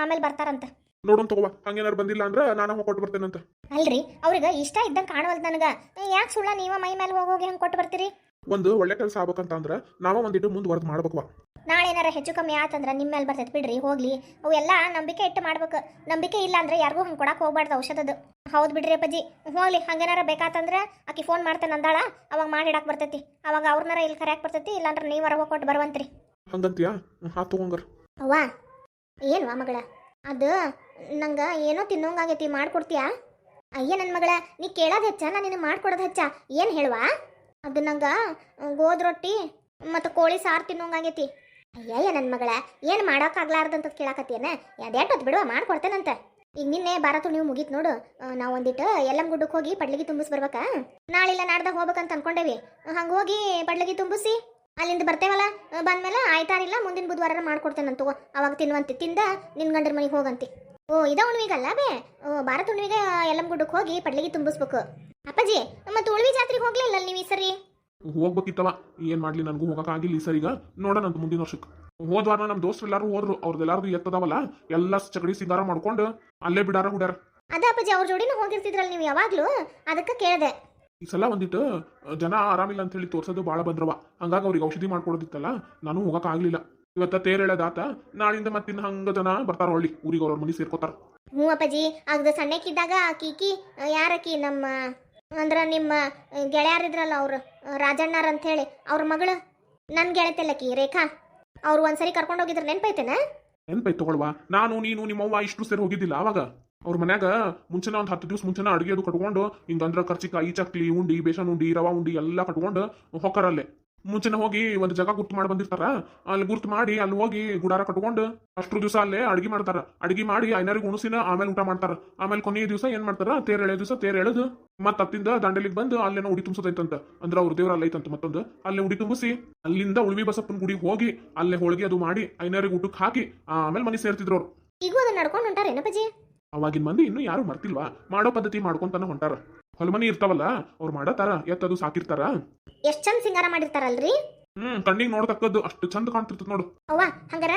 Speaker 1: ಆಮೇಲೆ ಬರ್ತಾರಂತ.
Speaker 3: ನೋಡೋಣ ತಗೋವಾ. ಹಂಗೇನಾರು ಬಂದಿಲ್ಲ ಅಂದ್ರೆ ನಾನು ಹೋಗಿ ಕೊಟ್ಟು ಅಂತ.
Speaker 1: ಅಲ್ರಿ ಅವ್ರಿಗೆ ಇಷ್ಟ ಇದ್ದಂಗೆ ಕಾಣವಲ್ದು ನನಗೆ. ಯಾಕೆ ಸುಳ್ಳ ನೀವ ಮೈ ಮೇಲೆ ಹೋಗಿ ಹಂಗೆ ಕೊಟ್ಟು ಬರ್ತೀರಿ?
Speaker 3: ಒಂದು ಒಳ್ಳೆ ಕೆಲಸ ಆಗ್ಬೇಕಂತ ಅಂದ್ರೆ ನಾವ ಒಂದಿಟ್ಟು ಮುಂದುವರೆದು ಮಾಡ್ಬೇಕವಾ.
Speaker 1: ನಾಳೆ ಏನಾರ ಹೆಚ್ಚು ಕಮ್ಮಿ ಆತಂದ್ರೆ ನಿಮ್ಮ ಮೇಲೆ ಬರ್ತೈತೆ ಬಿಡ್ರಿ ಹೋಗ್ಲಿ. ಅವು ಎಲ್ಲ ನಂಬಿಕೆ ಇಟ್ಟು ಮಾಡ್ಬೇಕು. ನಂಬಿಕೆ ಇಲ್ಲ ಅಂದ್ರೆ ಯಾರಿಗೂ ಹಂಗೆ ಕೊಡಕ್ಕೆ ಹೋಗ್ಬಾರ್ದು ಔಷಧದ್ದು ಹೌದು ಬಿಡ್ರಿ ಅಪ್ಪಾಜಿ. ಹೋಗ್ಲಿ ಹಂಗೇನಾರ ಬೇಕಾತಂದ್ರೆ ಆಕಿ ಫೋನ್ ಮಾಡ್ತೇನೆ ಅಂದಾಳ ಅವಾಗ ಮಾಡಿಡಕ್ಕೆ ಬರ್ತೈತಿ. ಅವಾಗ ಅವ್ರನ್ನಾರ ಇಲ್ಲಿ ಕರೆಯಕ್ಕೆ ಬರ್ತೈತಿ ಇಲ್ಲಾಂದ್ರೆ ನೀವು ಹೊರಗೆ ಕೊಟ್ಟು ಬರುವಂತ್ರಿ.
Speaker 3: ಹಂಗಂತೀಯಾ? ಹಾ ತಗೊಂಗಾರ
Speaker 1: ಅವ್ವ ಏನು ಮಗಳ? ಅದು ನಂಗೆ ಏನೋ ತಿನ್ನೋಂಗಾಗೈತಿ ಮಾಡ್ಕೊಡ್ತೀಯಾ? ಅಯ್ಯ ನನ್ನ ಮಗಳ ನೀ ಕೇಳೋದು ಹೆಚ್ಚ ನಾನು ನಿನಗೆ ಮಾಡ್ಕೊಡೋದು ಹೆಚ್ಚ. ಏನು ಹೇಳುವ? ಅದು ನಂಗೆ ಗೋಧಿ ರೊಟ್ಟಿ ಮತ್ತು ಕೋಳಿ ಸಾರು ತಿನ್ನೋಂಗಾಗೈತಿ ಅಯ್ಯಯ್ಯ ನನ್ನ ಮಗಳ, ಏನು ಮಾಡೋಕ್ಕಾಗ್ಲಾರ್ದಂತ ಕೇಳಾಕತ್ತೇನ ಅದೇಟ್ ಬಿಡುವ, ಮಾಡ್ಕೊಡ್ತೇನಂತ. ಈಗ ನಿನ್ನೆ ಭಾರತ ನೀವು ಮುಗೀತು ನೋಡು. ನಾವು ಒಂದಿಟ್ಟು ಎಲ್ಲಮ್ಮ ಗುಡ್ಡಕ್ಕೆ ಹೋಗಿ ಪಡ್ಲಿಗೆ ತುಂಬಿಸಿ ಬರ್ಬೇಕಾ. ನಾಳಿಲ್ಲ ನಾಡ್ದಾಗ ಹೋಗ್ಬೇಕಂತ ಅನ್ಕೊಂಡೇವಿ. ಹಂಗೆ ಹೋಗಿ ಪಡ್ಲಿಗೆ ತುಂಬಿಸಿ, ಅಲ್ಲಿಂದ ಬರ್ತೇವಲ್ಲ ಬಂದಮೇಲೆ ಬಂದ್ಮೇಲೆ ಆಯ್ತಾರಿಲ್ಲ, ಮುಂದಿನ ಬುಧವಾರ ಮಾಡ್ಕೊಡ್ತೇನೆ ತಗೋ. ಅವಾಗ ತಿನ್ನುವಂತೆ ತಿಂದ ನಿನ್ನ ಗಂಡ್ರ ಮನೆಗೆ ಹೋಗಂತಿ. ಓ, ಇದ ಉಣ್ವಿಗಲ್ಲ ಬೇ? ಓ, ಭಾರತ ಉಣ್ವಿಗೆ ಎಲ್ಲಮ್ಮ ಗುಡ್ಡಕ್ಕೆ ಹೋಗಿ ಪಡ್ಲಿಗೆ ತುಂಬಿಸ್ಬೇಕು. ಅಪ್ಪಾಜಿ, ಮತ್ತೆ ಉಳ್ವಿ ಜಾತ್ರೆಗೆ ಹೋಗ್ಲಿಲ್ಲ ನೀವು ಈ ಸರಿ?
Speaker 3: ಹೋಗ್ಬೇಕಿತ್ತವ ಏನ್ ಮಾಡ್ಲಿ ನನಗೂ ಹೋಗಕ್ ಆಗಿಲ್ಲ ಈ ಸರಿಗ ನೋಡೋಣ ಅಂತ ಮುಂದಿನ ವರ್ಷಕ್ಕೆ. ಹೋದ್ವಾರ ನಮ್ಮ ದೋಸ್ತರು ಎಲ್ಲಾರು ಹೋದ್ರು ಅವ್ರದ್ದೆಲ್ಲಾರ್ದು ಎತ್ತದವಲ್ಲ ಎಲ್ಲ ಚಗಡಿ ಸಿಂಗಾರ ಮಾಡ್ಕೊಂಡು ಅಲ್ಲೇ ಬಿಡಾರ ಹುಡ್ಯಾರ.
Speaker 1: ಅದ ಅಪ್ಪಾಜಿ ಅವ್ರ ಜೋಡಿನೂ ಹೋಗಿರ್ತಿದ್ರಲ್ಲ ನೀವು ಯಾವಾಗ್ಲೂ? ಅದಕ್ಕೆ ಕೇಳಿದೆ.
Speaker 3: ಈ ಸಲ ಒಂದಿಟ್ಟು ಜನ ಆರಾಮಿಲ್ಲ ಅಂತ ಹೇಳಿ ತೋರ್ಸೋದು ಭಾಳ ಬಂದ್ರವ. ಹಂಗಾಗಿ ಅವ್ರಿಗೆ ಔಷಧಿ ಮಾಡ್ಕೊಡೋದಿತ್ತಲ್ಲ ನಾನು ಹೋಗಕ್ ಆಗ್ಲಿಲ್ಲ ಇವತ್ತ ತೇರ್ ಎಳೆದಾತ ನಾಳಿಂದ ಮತ್ತಿನ್ನ ಹಂಗ ಜನ ಬರ್ತಾರ ಹೊಳ್ಳಿ ಊರಿಗೆ ಅವ್ರ ಮನೆ ಸೇರ್ಕೋತಾರ.
Speaker 1: ಹ್ಞೂ ಅಪ್ಪಾಜಿ ಆಗದ ಸಣ್ಣಕ್ಕಿದ್ದಾಗ ಆಕಿ ಯಾರಕಿ ನಮ್ಮ ಅಂದ್ರ ನಿಮ್ಮ ಗೆಳೆಯರಿದ್ರಲ್ಲ ಅವ್ರು? ರಾಜಣ್ಣಾರ್ ಹೇಳಿ ಅವ್ರ ಮಗಳು. ನನ್ನ ಗೆಳತಿಲ್ಲಕಿ ರೇಖಾ. ಅವ್ರು ಒಂದ್ಸರಿ ಕರ್ಕೊಂಡು ಹೋಗಿದ್ರ ನೆನ್ಪೈತೇನ?
Speaker 3: ನೆನ್ಪೈತ್ ತಗೊಳ್ವಾ. ನಾನು, ನೀನು, ನಿಮ್ಮವ್ವ ಇಷ್ಟು ಸೇರಿ ಹೋಗಿದ್ದಿಲ್ಲ ಅವಾಗ. ಅವ್ರ ಮನ್ಯಾಗ ಮುಂಚೆನ ಒಂದು ಹತ್ತು ದಿವಸ ಮುಂಚೆನ ಅಡುಗೆ ಅದು ಕಟ್ಕೊಂಡು ಹಿಂಗಂದ್ರ ಖರ್ಚಿಕಾಯಿ ಚಕ್ಲಿ, ಉಂಡಿ ಬೇಸನ್ ಉಂಡಿ, ರವಾ ಉಂಡಿ ಎಲ್ಲ ಕಟ್ಕೊಂಡು ಹೊಕ್ಕರಲ್ಲೇ. ಮುಂಚೆನ ಹೋಗಿ ಒಂದು ಜಾಗ ಗುರ್ತು ಮಾಡಿ ಬಂದಿರ್ತಾರ. ಅಲ್ಲಿ ಗುರ್ತು ಮಾಡಿ ಅಲ್ಲಿ ಹೋಗಿ ಗುಡಾರ ಕಟ್ಕೊಂಡು ಅಷ್ಟ್ರ ದಿವಸ ಅಲ್ಲೇ ಅಡ್ಗೆ ಮಾಡ್ತಾರ. ಅಡ್ಗೆ ಮಾಡಿ ಐನರಿಗೆ ಉಣಸಿನ ಆಮೇಲೆ ಊಟ ಮಾಡ್ತಾರ. ಆಮೇಲೆ ಕೊನೆಯ ದಿವಸ ಏನ್ ಮಾಡ್ತಾರ? ತೇರ್ ಎಳೆ ದಿವಸ ತೇರ್ ಎಳೆದು ಮತ್ತ ಅತ್ತಿಂದ ದಾಂಡೇಲಿಗೆ ಬಂದು ಅಲ್ಲೇನೋ ಉಡಿ ತುಂಬಿಸೋದೈತಂತ. ಅಂದ್ರೆ ಅವ್ರ ದೇವ್ರ ಅಲ್ಲೈತಂತ ಮತ್ತೊಂದು. ಅಲ್ಲೇ ಉಡಿ ತುಂಬಿಸಿ ಅಲ್ಲಿಂದ ಉಳ್ವಿ ಬಸಪ್ಪನ ಗುಡಿಗೆ ಹೋಗಿ ಅಲ್ಲೇ ಹೋಳಿಗೆ ಅದು ಮಾಡಿ ಐನರಿಗೆ ಊಟಕ್ಕೆ ಹಾಕಿ ಆಮೇಲೆ ಮನೆ ಸೇರ್ತಿದ್ರು ಅವ್ರು.
Speaker 1: ಈಗೂ ಅದನ್ನ ನಡ್ಕೊಂಡು
Speaker 3: ಅವಾಗಿನ ಮಂದಿ ಇನ್ನು ಯಾರು ಮರ್ತಿಲ್ವಾ? ಮಾಡೋ ಪದ್ಧತಿ ಮಾಡ್ಕೊಂತಾನ ಹೊಂಟಾರ. ಹೊಲಮನಿ ಇರ್ತಾವಲ್ಲ ಅವ್ರು ಮಾಡತಾರ ಎತ್ತದು ಸಾಕಿರ್ತಾರ.
Speaker 1: ಎಷ್ಟ್ ಚಂದ ಸಿಂಗಾರ ಮಾಡಿರ್ತಾರಲ್ರಿ?
Speaker 3: ಹ್ಮ್ ಕಣ್ಣಿಗೆ ನೋಡ್ತಕ್ಕದ್ದು ಅಷ್ಟು ಚಂದ ಕಾಣ್ತಿರ್ತದ ನೋಡು.
Speaker 1: ಅವ್ವ ಹಂಗಾರ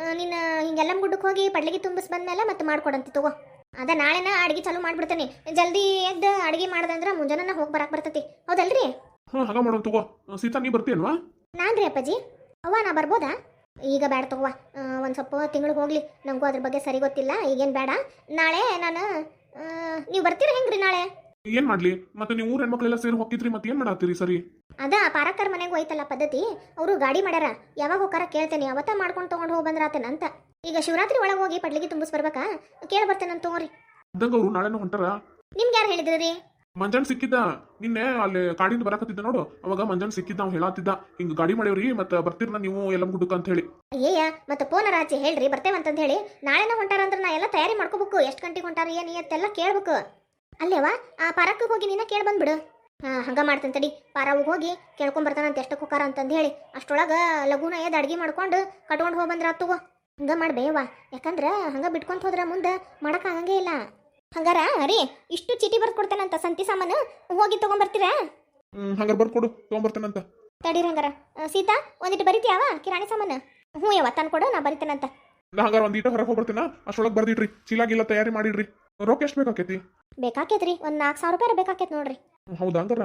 Speaker 1: ಆ, ನೀನ್ ಹಿಂಗೆಲ್ಲ ಗುಡ್ಡಕ್ಕೆ ಹೋಗಿ ಪಡ್ಲಿಗೆ ತುಂಬಿಸ್ ಬಂದ್ಮೇಲೆ ಮತ್ತೆ ಮಾಡ್ಕೊಡಂತಿ ತಗೋ. ಅದ ನಾಳೆನ ಅಡಿಗೆ ಚಾಲು ಮಾಡ್ಬಿಡ್ತೇನೆ. ಜಲ್ದಿ ಎದ್ದು ಅಡಿಗೆ ಮಾಡ್ದಂದ್ರ ಮುಂಜಾನೆ ಹೋಗಿ ಬರಾಕ್ ಬರ್ತೈತಿ. ಹೌದಲ್ರಿ?
Speaker 3: ಹ್ಮ್ ಹಾಗ ಮಾಡೋಣ ತಗೋ. ಸೀತಾ ನೀ ಬರ್ತೀಯನ್ವಾ
Speaker 1: ನಾನ್ರಿ ಅಪ್ಪಾಜಿ. ಅವ್ವ ನಾ ಬರ್ಬೋದಾ? ಈಗ ಬೇಡ ತಗೋವಾ ಒಂದು ಸ್ವಲ್ಪ ತಿಂಗಳು ಹೋಗ್ಲಿ. ನನಗೂ ಅದ್ರ ಬಗ್ಗೆ ಸರಿ ಗೊತ್ತಿಲ್ಲ. ಈಗೇನು ಬೇಡ ನಾಳೆ ನಾನು ನೀವು ಬರ್ತೀರಾ ಹೆಂಗ್ರಿ ನಾಳೆ?
Speaker 3: ಏನ್ ಮಾಡ್ಲಿ? ಮತ್ತೆ ನೀವು ಊರ್ ಹೆಣ್ಮಕ್ಳೆಲ್ಲ ಸೇರಿ ಹೋಗ್ತಿದ್ರಿ ಮತ್ತೆ ಏನ್ ಮಾಡಾತ್ತೀರಿ ಸರಿ?
Speaker 1: ಅದ ಪಾರಕ್ಕರ್ ಮನೆಗೆ ಹೋಯ್ತಲ್ಲ ಪದ್ಧತಿ. ಅವರು ಗಾಡಿ ಮಾಡ್ಯಾರ. ಯಾವಾಗ ಹೋಗಾರ ಕೇಳ್ತೇನೆ. ಅವತ್ತ ಮಾಡ್ಕೊಂಡು ತೊಗೊಂಡು ಹೋಗಿ ಬಂದ್ರಾತೇನ ಅಂತ. ಈಗ ಶಿವರಾತ್ರಿ ಒಳಗೆ ಹೋಗಿ ಪಡ್ಲಿಗೆ ತುಂಬಿಸ್ ಬರ್ಬೇಕಾ? ಕೇಳ ಬರ್ತೇನೆ ತಗೋರಿ.
Speaker 3: ಇದ್ದಂಗ ಅವ್ರು ನಾಳೆನೂ ಹೊಂಟಾರ?
Speaker 1: ನಿಮ್ಗೆ ಯಾರು ಹೇಳಿದ್ರಿ
Speaker 3: ಮಂಜಾನ್ ಸಿಕ್ಕಿದ್ದ. ನಿನ್ನೆ ಅಲ್ಲಿ ಕಾಡಿಂದ ಬರಕತ್ತಿದ್ದ ನೋಡು. ಅವಾಗ ಮಂಜಾನ್ ಸಿಕ್ಕಿದ್ದ ಅವ್ನು ಹೇಳತ್ತಿದ್ದ ಹಿಂಗ ಗಾಡಿ ಮಾಡಿವ್ರಿ ಮತ್ತೆ ಬರ್ತಿರ್ನ ನೀವು ಎಲ್ಲ ಗುಡ್ಡಕ್ಕೆ ಅಂತ ಹೇಳಿ.
Speaker 1: ಅಯ್ಯಯ್ಯ ಮತ್ತೆ ಫೋನ್ ರಾಜಿ ಹೇಳ್ರಿ ಅಂತ ಹೇಳಿ. ನಾಳೆನ ಹೊಂಟಾರ ಅಂದ್ರೆ ನಾ ಎಲ್ಲ ತಯಾರಿ ಮಾಡ್ಕೋಬೇಕು. ಎಷ್ಟು ಗಂಟೆಗೆ ಹೊಂಟಾರ ಏನು ಎತ್ತೆಲ್ಲ ಕೇಳ್ಬೇಕು. ಅಲ್ಲೇವಾ? ಆ ಪಾರಕ್ಕೆ ಹೋಗಿ ನೀನ ಕೇಳಿ ಬಂದ್ಬಿಡು. ಹಾಂ ಹಂಗ ಮಾಡ್ತೇನೆ ತಡಿ. ಪಾರಾವು ಹೋಗಿ ಕೇಳ್ಕೊಂಡ್ ಬರ್ತಾನಂತ ಎಷ್ಟಕ್ಕೆ ಕುಕಾರ ಅಂತಂದು ಹೇಳಿ. ಅಷ್ಟೊಳಗೆ ಲಘುನ ಎದ್ದು ಅಡ್ಗೆ ಮಾಡ್ಕೊಂಡು ಕಟ್ಕೊಂಡು ಹೋಗಿ ಬಂದ್ರ ತಗೋ. ಹಂಗ ಮಾಡ್ಬೇವ ಯಾಕಂದ್ರೆ ಹಂಗ ಬಿಟ್ಕೊಂತ ಹೋದ್ರೆ ಮುಂದೆ ಮಾಡಕ್ ಆಗಂಗೇ ಇಲ್ಲ. ಹಂಗಾರ ರೀ ಇಷ್ಟು ಚೀಟಿ ಕೊಡ್ತೇನಂತ ಸಂತಿ ಸಾಮಾನು ಹೋಗಿ ತಗೊಂಬರ್ತೀರಾ
Speaker 3: ಹಂಗಾರೆ ಬರ್ಕೊಡು ತೊಗೊಂಬರ್ತೇನಂತ
Speaker 1: ತಡೀರಿ ಹಂಗಾರ. ಸೀತಾ ಒಂದಿಟ್ಟು ಬರಿತೀಯಾವ ಕಿರಾಣಿ ಸಾಮಾನು? ಹ್ಞೂ ಯವ್ವ ತಂದ್ಕೊಡು ನಾ ಬರಿತೇನಂತ.
Speaker 3: ನಾ ಹಂಗಾರ ಒಂದ್ ಈಟ ಹೊರಗೆ ಹೋಗ್ಬರ್ತೀನ ಅಷ್ಟೊಳಗೆ ಬರ್ದಿಡ್ರಿ ಚೀಲಾಗಿಲ್ಲ ತಯಾರಿ ಮಾಡಿಡ್ರಿ. ರೊಕ್ಕ ಎಷ್ಟು ಬೇಕಾಕೈತಿ?
Speaker 1: ಬೇಕಾಕೇತ್ರಿ ಒಂದ್ ನಾಲ್ಕು ಸಾವಿರ ರೂಪಾಯಿ ಬೇಕಾಕೇತ್ ನೋಡ್ರಿ.
Speaker 3: ಹೌದಾ ಹಂಗಾರ?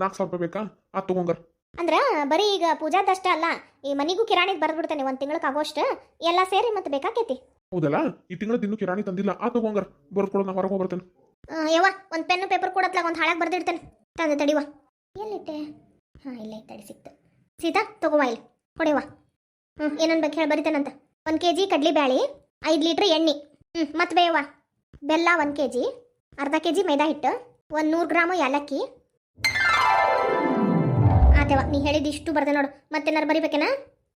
Speaker 3: ನಾಲ್ಕು ಸಾವಿರ ರೂಪಾಯಿ ಬೇಕಾ? ಆ ತಗೊಂಗಾರ.
Speaker 1: ಅಂದ್ರ ಬರೀ ಈಗ ಪೂಜಾದಷ್ಟ ಅಲ್ಲ ಈ ಮನಿಗೂ ಕಿರಾಣಿಗೆ ಬರ್ದ್ಬಿಡ್ತೇನೆ ಒಂದ್ ತಿಂಗಳಕ್ಕೆ ಆಗೋಷ್ಟು ಎಲ್ಲ ಸೇರಿ ಮತ್ತೆ ಬೇಕಾಕೇತಿ.
Speaker 3: ಹೌದಲ್ಲ? ಈ ತಿಂಗಳ ದಿನ ಕಿರಾಣಿ ತಂದಿಲ್ಲ ಆ ತಗೊಂಗಾರ. ಬರ್ಕೊಡು ನಾ ಹೊರಗೆ ಹೋಗ್ಬರ್ತೇನೆ
Speaker 1: ಯವ್ವ ಒಂದ್ ಪೆನ್ ಪೇಪರ್ ಕೊಡತ್ಲಾಗ ಒಂದ್ ಹಾಳಾಗಿ ಬರ್ದಿಡ್ತೇನೆ. ತಂದೆ ತಡಿವ. ಎಲ್ಲಿಟ್ಟೆ? ಹಾ ಇಲ್ಲ ತಡಿ ಸಿಕ್ತು. ಸೀತಾ ತಗೋವಾ ಇಲ್ಲಿ. ಕೊಡಿವ ಹ್ಞೂ ಏನನ್ ಬೇಕು ಹೇಳಿ ಬರಿತೇನಂತ. ಒಂದ್ ಕೆ ಜಿ ಕಡ್ಲಿ ಬ್ಯಾಳಿ ಐದು ಲೀಟ್ರ್ ಎಣ್ಣೆ. ಹ್ಞೂ ಮತ್ತು ಬೇವ. ಬೆಲ್ಲ ಒಂದು ಕೆ ಜಿ ಅರ್ಧ ಕೆ ಜಿ ಮೈದಾ ಹಿಟ್ಟು, ಒಂದು ನೂರು ಗ್ರಾಮು ಏಲಕ್ಕಿ ಆತೇವ ನೀ ಹೇಳಿದ್ದು ಇಷ್ಟು ಬರ್ದೆ ನೋಡು. ಮತ್ತೇನಾರು ಬರಿಬೇಕೇನ?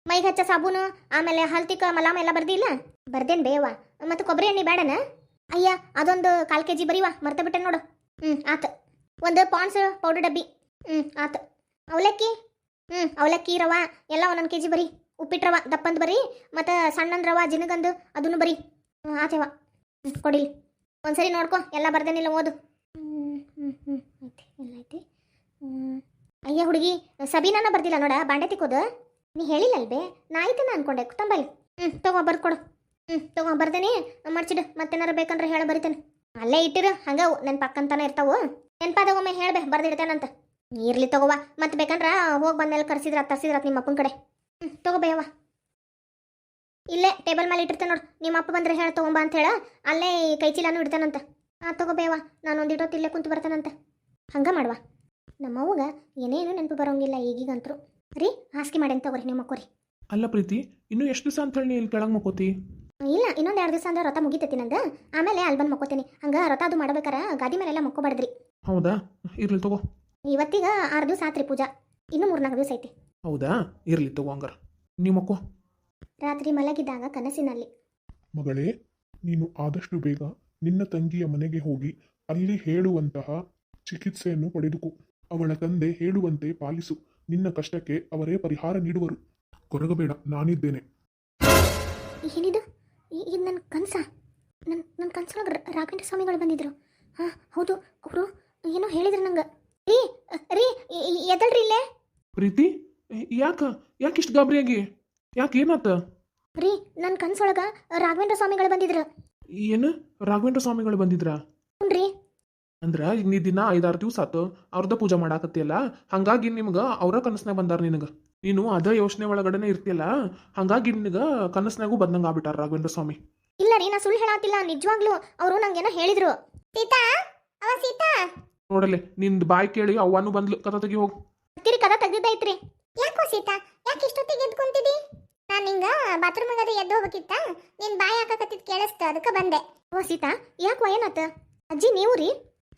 Speaker 1: ಮೈಗೆ ಹಚ್ಚ ಸಾಬೂನು, ಆಮೇಲೆ ಹಲ್ತಿಕ ಮಲಾಮ ಎಲ್ಲ ಬರ್ದಿಲ್ಲ ಬರ್ದೇನು ಬೇವ. ಮತ್ತು ಕೊಬ್ಬರಿ ಎಣ್ಣೆ ಬೇಡನ ಅಯ್ಯ, ಅದೊಂದು ಕಾಲು ಕೆ ಜಿ ಬರೀವಾ, ಮರ್ತ ಬಿಟ್ಟೆ ನೋಡು. ಹ್ಞೂ ಆತು. ಒಂದು ಪಾಂಡ್ಸ್ ಪೌಡರ್ ಡಬ್ಬಿ. ಹ್ಞೂ ಆತು. ಅವಲಕ್ಕಿ? ಹ್ಞೂ ಅವಲಕ್ಕಿ, ರವ, ಎಲ್ಲ ಒಂದೊಂದು ಕೆ ಜಿ ಬರಿ. ಉಪ್ಪಿಟ್ಟು ರವ ದಪ್ಪಂದು ಬರೀ ಮತ್ತು ಸಣ್ಣಂದು ರವ, ಜಿನಗಂದು ಅದನ್ನು ಬರೀ ಹ್ಞೂ ಕೊಡಿಲಿ. ಒಂದ್ಸರಿ ನೋಡ್ಕೊ, ಎಲ್ಲ ಬರ್ದೇನಿಲ್ಲ ಓದು. ಹ್ಞೂ ಹ್ಞೂ ಐತಿ ಎಲ್ಲ ಐತಿ ಅಯ್ಯ ಹುಡುಗಿ ಸಬೀನಾನ ಬರ್ದಿಲ್ಲ ನೋಡ, ಬಾಂಡೆ ತಿಕ್ಕೋದು. ನೀ ಹೇಳಿಲ್ಲ ಅಲ್ಬೇ? ನಾ ಆಯ್ತನ ಅನ್ಕೊಂಡೆ ತಂಬಲ್ಲಿ ಹ್ಞೂ ತಗೋ ಬರ್ಕೊಡು ಹ್ಞೂ ತಗೋ, ಬರ್ದೇನಿ, ಮರ್ಚಿಡು, ಮತ್ತೇನಾರು ಬೇಕಂದ್ರೆ ಹೇಳ, ಬರಿತೇನೆ. ಅಲ್ಲೇ ಇಟ್ಟಿರು, ಹಂಗ ನನ್ನ ಪಕ್ಕಂತಾನೆ ಇರ್ತಾವು. ನೆನ್ಪಾದ ಒಮ್ಮೆ ಹೇಳ್ಬೆ, ಬರ್ದಿಡ್ತೇನಂತ. ಇರ್ಲಿ ತಗೋವಾ ಮತ್ತೆ ಬೇಕಂದ್ರೆ ಹೋಗಿ ಬಂದ್ಮೇಲೆ ಕರ್ಸಿದ್ರ, ತರ್ಸಿದ್ರ ನಿಮ್ಮ ಅಪ್ಪನ ಕಡೆ. ಹ್ಞೂ ತಗೋಬೇಯವ್ವ ಇಲ್ಲೇ ಟೇಬಲ್ ಮೇಲೆ ಇಟ್ಟಿರ್ತೇನೆ ನೋಡು. ನಿಮ್ಮ ಅಪ್ಪ ಬಂದ್ರೆ ಹೇಳ ತಗೊಂಬ ಅಂತ ಹೇಳ. ಅಲ್ಲೇ ಕೈ ಚೀಲಾನು ಇಡ್ತೇನಂತ. ಆ ತಗೋಬೇಯವ್ವ ನಾನು ಒಂದಿಟ್ಟೊತ್ತು ಇಲ್ಲೇ ಕುಂತು ಬರ್ತಾನಂತ. ಹಂಗ ಮಾಡುವ. ನಮ್ಮವ್ವಗ ಏನೇನು ನೆನಪು ಬರೋಂಗಿಲ್ಲ ಈಗೀಗಂತರು. ರೀ ಹಾಸಿಗೆ ಮಾಡೇನ್ ತಗೋರಿ ನಿಮ್ಮ ಅಕ್ಕೋರಿ
Speaker 3: ಅಲ್ಲ ಪ್ರೀತಿ ಇನ್ನು ಎಷ್ಟು ದಿವಸ ಅಂತ ಹೇಳಿ ನೀ ಇಲ್ಲಿ ಕೆಳಗೆ ಮಕ್ಕೋತಿ?
Speaker 1: ಇಲ್ಲ ಇನ್ನೊಂದು ಎರಡು ದಿವಸ ಅಂದ್ರೆ ರಥ ಮುಗಿತೈತಿ ನಂದು. ಆಮೇಲೆ ಅಲ್ಲಿ ಬಂದು ಮಕ್ಕೋತೀನಿ. ಹಂಗ ರಥ ಅದು ಮಾಡ್ಬೇಕಾರ ಗಾದಿ ಮೇಲೆಲ್ಲ ಮಕ್ಕೋಬಾರ್ದ್ರಿ.
Speaker 3: ಹೌದಾ? ಇರ್ಲಿ ತಗೋ.
Speaker 1: ಇವತ್ತಿಗ ಆರು ದಿವಸ ಆತ್ರಿ ಪೂಜಾ. ಇನ್ನೂ ಮೂರ್ನಾಲ್ಕು ದಿವಸ ಐತಿ.
Speaker 3: ಹೌದಾ? ಇರಲಿ ತಗೋ ಹಂಗಾರ. ನೀ ಮಕ್ಕೋ.
Speaker 1: ರಾತ್ರಿ ಮಲಗಿದಾಗ ಕನಸಿನಲ್ಲಿ.
Speaker 3: ಮಗಳೇ ನೀನು ಆದಷ್ಟು ಬೇಗ ನಿನ್ನ ತಂಗಿಯ ಮನೆಗೆ ಹೋಗಿ ಅಲ್ಲಿ ಹೇಳುವಂತಹ ಚಿಕಿತ್ಸೆಯನ್ನು ಪಡೆದುಕೋ. ಅವಳ ತಂದೆ ಹೇಳುವಂತೆ ಪಾಲಿಸು. ನಿನ್ನ ಕಷ್ಟಕ್ಕೆ ಅವರೇ ಪರಿಹಾರ ನೀಡುವರು. ಕೊರಗಬೇಡ ನಾನಿದ್ದೇನೆ.
Speaker 1: ಏನಿದು? ಇದು ನನ್ನ ಕನಸ. ನನ್ನ ನನ್ನ ಕನಸೊಳಗೆ ರಾಘವೇಂದ್ರ ಸ್ವಾಮಿಗಳು ಬಂದಿದ್ರು. ಹಾಂ ಹೌದು ಅವರು ಏನೋ ಹೇಳಿದ್ರು ನಂಗೆ. ರೀ ರೀ ಎದಳ್ರಿ ಇಲ್ಲೇ?
Speaker 3: ಪ್ರೀತಿ? ಯಾಕ? ಇಷ್ಟು ಗಾಬರಿಯಾಗಿ ಯಾಕೆ ಏನಾತ?
Speaker 1: ರೀ ನನ್ನ ಕನ್ಸೊಳಗ ರಾಘವೇಂದ್ರ ಸ್ವಾಮಿಗಳು ಬಂದಿದ್ರು.
Speaker 3: ಏನು? ರಾಘವೇಂದ್ರ ಸ್ವಾಮಿಗಳು ಬಂದಿದ್ರ?
Speaker 1: ಹ್ಞೂ
Speaker 3: ಅಂದ್ರ ಈಗ ನೀ ದಿನ ಐದಾರು ದಿವಸ ಆತು ಅವ್ರದ ಪೂಜೆ ಮಾಡಾಕತ್ತಿಯಲ್ಲ ಹಂಗಾಗಿ ನಿಮ್ಗ ಅವ್ರ ಕನಸ್ನಾಗ ಬಂದಾರ ನಿನಗ. ನೀನು ಅದ ಯೋಚನೆ ಒಳಗಡೆನೆ ಇರ್ತಿಯಲ್ಲ ಹಂಗಾಗಿ ನಿನಗ ಕನಸ್ನಾಗೂ ಬಂದಂಗ ಆಗ್ಬಿಟ್ಟಾರ ರಾಘವೇಂದ್ರ ಸ್ವಾಮಿ.
Speaker 1: ಇಲ್ಲ ರೀ ನಾ ಸುಳ್ಳು ಹೇಳಾತಿಲ್ಲ ನಿಜವಾಗ್ಲೂ ಅವರು ನಂಗೇನೋ ಹೇಳಿದ್ರು. ಸೀತಾ? ಅವ ಸೀತಾ?
Speaker 3: ನೋಡಲೆ ನಿಂದ್ ಬಾಯ್ ಕೇಳಿ ಅವ್ವಾನು ಬಂದ್ಲು. ಕಥ ತೆಗಿ ಹೋಗಿ.
Speaker 1: ಕದ ತೆಗ್ದಿದ್ದೈತ್ರಿ
Speaker 2: ಯಾಕೋ ಸೀತಾ? ಯಾಕೆ ಇಷ್ಟೊತ್ತಿಗೆ ಎದ್ಕೊಂತಿದಿ? ನಾನು ಹಿಂಗ ಬಾತ್ರೂಮ್ ಅದ ಎದ್ದು ಹೋಗ್ಬೇಕಿತ್ತ? ನಿನ್ ಬಾಯಿ ಹಾಕಕತ್ತಿದ್ ಕೇಳಿಸ್ತ ಅದಕ್ಕೆ ಬಂದೆ.
Speaker 1: ಓ ಸೀತಾ ಯಾಕೋ ಏನತ್ತ ಅಜ್ಜಿ ನೀವು ರೀ?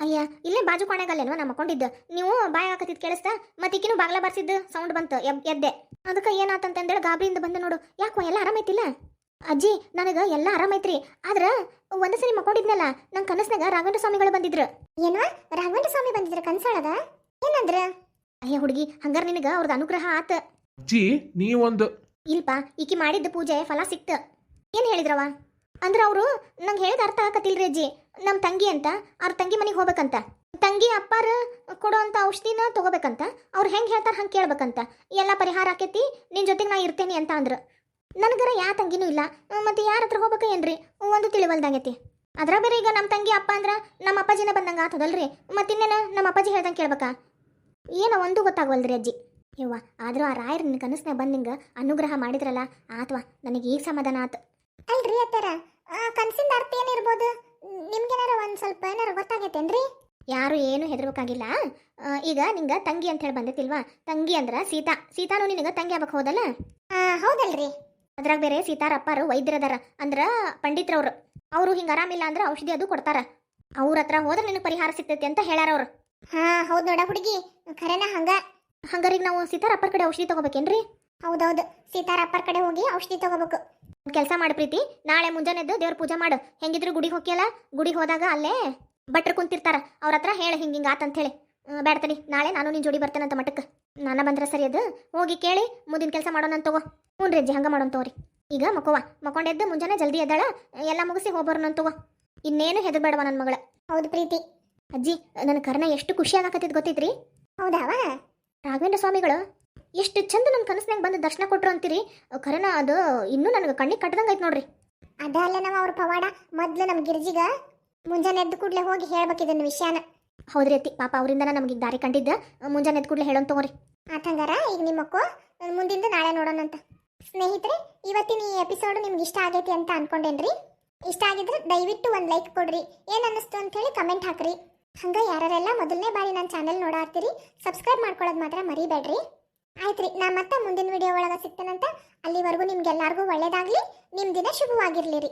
Speaker 1: ಅಯ್ಯ ಇಲ್ಲೇ ಬಾಜು ಕೊನೆಗಲ್ಲೇನೋ ನಾ ಮಕ್ಕೊಂಡಿದ್ದು ನೀವು ಬಾಯಿ ಹಾಕತ್ತಿದ್ ಕೇಳಿಸ್ತಾ ಮತ್ತೆ ಈಕಿನೂ ಬಾಗ್ಲ ಬರ್ಸಿದ್ದು ಸೌಂಡ್ ಬಂತು ಎದ್ದೆ. ಅದಕ್ಕೆ ಏನಾತಂತಂದೇಳಿ ಗಾಬರಿಯಿಂದ ಬಂದೆ ನೋಡು. ಯಾಕೋ ಎಲ್ಲ ಆರಾಮೈತಿಲ್ಲ ಅಜ್ಜಿ ನನಗೆ ಎಲ್ಲ ಆರಾಮೈತ್ರಿ ಆದ್ರ ಒಂದ್ ಸರಿ ಮಕ್ಕೊಂಡಿದ್ನಲ್ಲ ನಂಗೆ ಕನಸ್ನಾಗ ರಾಘವೇಂದ್ರ ಸ್ವಾಮಿಗಳು ಬಂದಿದ್ರು.
Speaker 2: ಏನೋ? ರಾಘವೇಂದ್ರ ಸ್ವಾಮಿ ಬಂದಿದ್ರು ಕನ್ಸಾಳದ ಏನಂದ್ರ?
Speaker 1: ಅಯ್ಯ ಹುಡುಗಿ ಹಂಗಾರ ನಿನಗ ಅವ್ರದ್ದು ಅನುಗ್ರಹ ಆತ.
Speaker 3: ಅಜ್ಜಿ ನೀ ಒಂದು
Speaker 1: ಇಲ್ಪ ಈಕಿ ಮಾಡಿದ್ದ ಪೂಜೆ ಫಲ ಸಿಕ್ತ. ಏನ್ ಹೇಳಿದ್ರವ ಅಂದ್ರ ಅವರು ನಂಗೆ ಹೇಳಿದ ಅರ್ಥ ಆಗತ್ತಿಲ್ರಿ ಅಜ್ಜಿ. ನಮ್ಮ ತಂಗಿ ಅಂತ ಅವ್ರ ತಂಗಿ ಮನೆಗೆ ಹೋಗ್ಬೇಕಂತ. ತಂಗಿ ಅಪ್ಪಾರ ಕೊಡೋ ಅಂತ ಔಷಧಿನ ತಗೋಬೇಕಂತ ಅವ್ರು ಹೆಂಗೆ ಹೇಳ್ತಾರ ಹಂಗೆ ಕೇಳ್ಬೇಕಂತ. ಎಲ್ಲ ಪರಿಹಾರ ಆಕೈತಿ ನಿನ್ ಜೊತೆಗೆ ನಾ ಇರ್ತೇನೆ ಅಂತ ಅಂದ್ರು. ನನಗರ ಯಾ ತಂಗಿನೂ ಇಲ್ಲ. ಮತ್ತೆ ಯಾರ ಹತ್ರ ಹೋಗ್ಬೇಕ ಏನ್ರಿ? ಒಂದು ತಿಳಿವಲ್ದಾಗೈತಿ ಅದ್ರ ಬೇರೆ ಈಗ ನಮ್ಮ ತಂಗಿ ಅಪ್ಪ ಅಂದ್ರ ನಮ್ಮ ಅಪ್ಪಾಜಿನ ಬಂದಂಗ ಆತದಲ್ರಿ. ಮತ್ತಿನ್ನೇನ ನಮ್ಮ ಅಪ್ಪಾಜಿ ಹೇಳ್ದಂಗೆ ಕೇಳ್ಬೇಕಾ? ಏನೋ ಒಂದು ಗೊತ್ತಾಗವಲ್ದ್ರಿ ಅಜ್ಜಿ. ಯವ್ವ ಆದರೂ ಆ ರಾಯರ್ ನಿನ್ನ ಕನಸ್ನಾಗ ಬಂದ್ ನಿಂಗ ಅನುಗ್ರಹ ಮಾಡಿದ್ರಲ್ಲ ಆತ್ವಾ ನನಗೆ ಈಗ ಸಮಾಧಾನ ಆತು.
Speaker 2: ಅಲ್ರಿ ಅತ್ತರ ಕನ್ಸಿಂದ ಅರ್ಥ ಏನಿರ್ಬೋದು? ನಿಮ್ಗೇನಾರ ಒಂದ್ ಸ್ವಲ್ಪ ಏನಾರ ಗೊತ್ತಾಗೈತೇನ್ರಿ?
Speaker 1: ಯಾರು ಏನು ಹೆದರ್ಬೇಕಾಗಿಲ್ಲ ಈಗ ನಿಂಗ ತಂಗಿ ಅಂತ ಹೇಳಿ ಬಂದೈತಿಲ್ವಾ ತಂಗಿ ಅಂದ್ರ ಸೀತಾ. ಸೀತಾನು ನಿನಗ ತಂಗಿ ಆಗ್ಬೇಕು ಹೋದಲ್ಲ?
Speaker 2: ಹೌದಲ್ರಿ.
Speaker 1: ಅದ್ರಾಗ ಬೇರೆ ಸೀತಾರಪ್ಪರು ವೈದ್ಯರದಾರ ಅಂದ್ರ ಪಂಡಿತ್ರವ್ರು. ಅವರು ಹಿಂಗ ಆರಾಮಿಲ್ಲ ಅಂದ್ರೆ ಔಷಧಿ ಅದು ಕೊಡ್ತಾರ. ಅವ್ರ ಹತ್ರ ಹೋದ್ರೆ ನಿನಗೆ ಪರಿಹಾರ ಸಿಗ್ತೈತಿ ಅಂತ ಹೇಳ್ಯಾರ ಅವ್ರು.
Speaker 2: ಹಾ ಹೌದ್ ನೋಡ ಹುಡುಗಿ. ಖರೇನ ಹಂಗ?
Speaker 1: ಹಂಗಾರೀಗ ನಾವು ಸೀತಾರಪ್ಪರ ಕಡೆ ಔಷಧಿ ತಗೋಬೇಕೇನ್ರಿ?
Speaker 2: ಹೌದೌದು. ಸೀತಾರಪ್ಪರ ಕಡೆ ಹೋಗಿ ಔಷಧಿ ತಗೋಬೇಕು.
Speaker 1: ಕೆಲಸ ಮಾಡಿ ಪ್ರೀತಿ. ನಾಳೆ ಮುಂಜಾನೆ ಎದ್ದು ದೇವ್ರ ಪೂಜೆ ಮಾಡು. ಹೆಂಗಿದ್ರು ಗುಡಿಗೆ ಹೋಗ್ಯಲ್ಲ? ಗುಡಿಗೆ ಹೋದಾಗ ಅಲ್ಲೇ ಭಟ್ರು ಕುಂತಿರ್ತಾರ. ಅವ್ರ ಹತ್ರ ಹೇಳ ಹಿಂಗ ಹಿಂಗ ಆತಂತ ಹೇಳಿ ಬ್ಯಾಡ ನಾಳೆ ನಾನು ನಿನ್ನ ಜೋಡಿ ಬರ್ತೇನಂತ ಮಠಕ್ಕೆ ನಾನ ಬಂದ್ರೆ ಸರಿ ಅದು? ಹೋಗಿ ಕೇಳಿ ಮುಂದಿನ ಕೆಲಸ ಮಾಡೋಣ ತಗೋ. ಹ್ಞೂ ರೀ ಅಜ್ಜಿ ಹಂಗ ಮಾಡೋಣ ತಗೋರಿ. ಈಗ ಮಕ್ಕವ. ಮಕ್ಕೊಂಡೆದ್ದು ಮುಂಜಾನೆ ಜಲ್ದಿ ಎದ್ದಾಳ ಎಲ್ಲ ಮುಗಿಸಿ ಹೋಗ್ಬರೋಣ ತಗೋ. ಇನ್ನೇನು ಹೆದರ್ಬೇಡವ ನನ್ನ ಮಗಳ?
Speaker 2: ಹೌದು ಪ್ರೀತಿ.
Speaker 1: ಅಜ್ಜಿ ನನ್ನ ಕರ್ಣ ಎಷ್ಟು ಖುಷಿ ಆಗಕತ್ತಿದ್ ಗೊತ್ತೈತ್ರಿ
Speaker 2: ಹೌದಾವ
Speaker 1: ರಾಘವೇಂದ್ರ ಸ್ವಾಮಿಗಳು ಎಷ್ಟು ಚಂದ ನನ್ನ ಕನಸಿನಾಗ ಬಂದು ದರ್ಶನ ಕೊಟ್ರು ಅಂತೀರಿ? ಕರ್ಣ ಅದು ಇನ್ನೂ ನನಗೆ ಕಣ್ಣಿಗೆ ಕಟ್ಟದಂಗೆ ಐತೆ ನೋಡ್ರಿ.
Speaker 2: ಅದ ಅಲ್ಲ ನಾವು ಅವ್ರ ಪವಾಡ ಮೊದ್ಲು ನಮ್ಮ ಗಿರ್ಜಿಗ ಮುಂಜಾನೆ ಎದ್ದು ಕೂಡ್ಲೆ ಹೋಗಿ ಹೇಳ್ಬೇಕು ಇದನ್ನ ವಿಷಯನ.
Speaker 1: ಹೌದ್ರಿ ಅತ್ತಿ ಪಾಪ ಅವರಿಂದನ ನಮಗೆ ದಾರಿ ಕಂಡಿದ್ದ. ಮುಂಜಾನೆ ಎದ್ದು ಕೂಡಲೇ ಹೇಳೋನ್ ತಗೋರಿ.
Speaker 2: ಆತಂಗಾರ ಈಗ ನಿಮ್ಮ ಮಕ್ಕಳು ಮುಂದಿಂದ ನಾಳೆ ನೋಡೋಣ ಅಂತ. ಸ್ನೇಹಿತರೆ ಇವತ್ತಿನ ಈ ಎಪಿಸೋಡ್ ನಿಮ್ಗೆ ಇಷ್ಟ ಆಗೈತಿ ಅಂತ ಅನ್ಕೊಂಡೇನ್ರಿ? ಇಷ್ಟ ಆಗಿದ್ರೆ ದಯವಿಟ್ಟು ಒಂದು ಲೈಕ್ ಕೊಡ್ರಿ. ಏನು ಅನ್ನಿಸ್ತು ಅಂತ ಹೇಳಿ ಕಮೆಂಟ್ ಹಾಕ್ರಿ. ಹಂಗ ಯಾರೆಲ್ಲ ಮೊದಲನೇ ಬಾರಿ ನನ್ನ ಚಾನೆಲ್ ನೋಡಾತ್ತೀರಿ ಸಬ್ಸ್ಕ್ರೈಬ್ ಮಾಡ್ಕೊಳ್ಳೋದು ಮಾತ್ರ ಮರಿಬೇಡ್ರಿ. ಆಯ್ತ್ರಿ, ನಾ ಮತ್ತೆ ಮುಂದಿನ ವಿಡಿಯೋ ಒಳಗೆ ಸಿಗ್ತೇನಂತ, ಅಲ್ಲಿವರೆಗೂ ನಿಮ್ಗೆಲ್ಲರಿಗೂ ಒಳ್ಳೆಯದಾಗಲಿ ನಿಮ್ಮ ದಿನ ಶುಭವಾಗಿರಲಿ ರೀ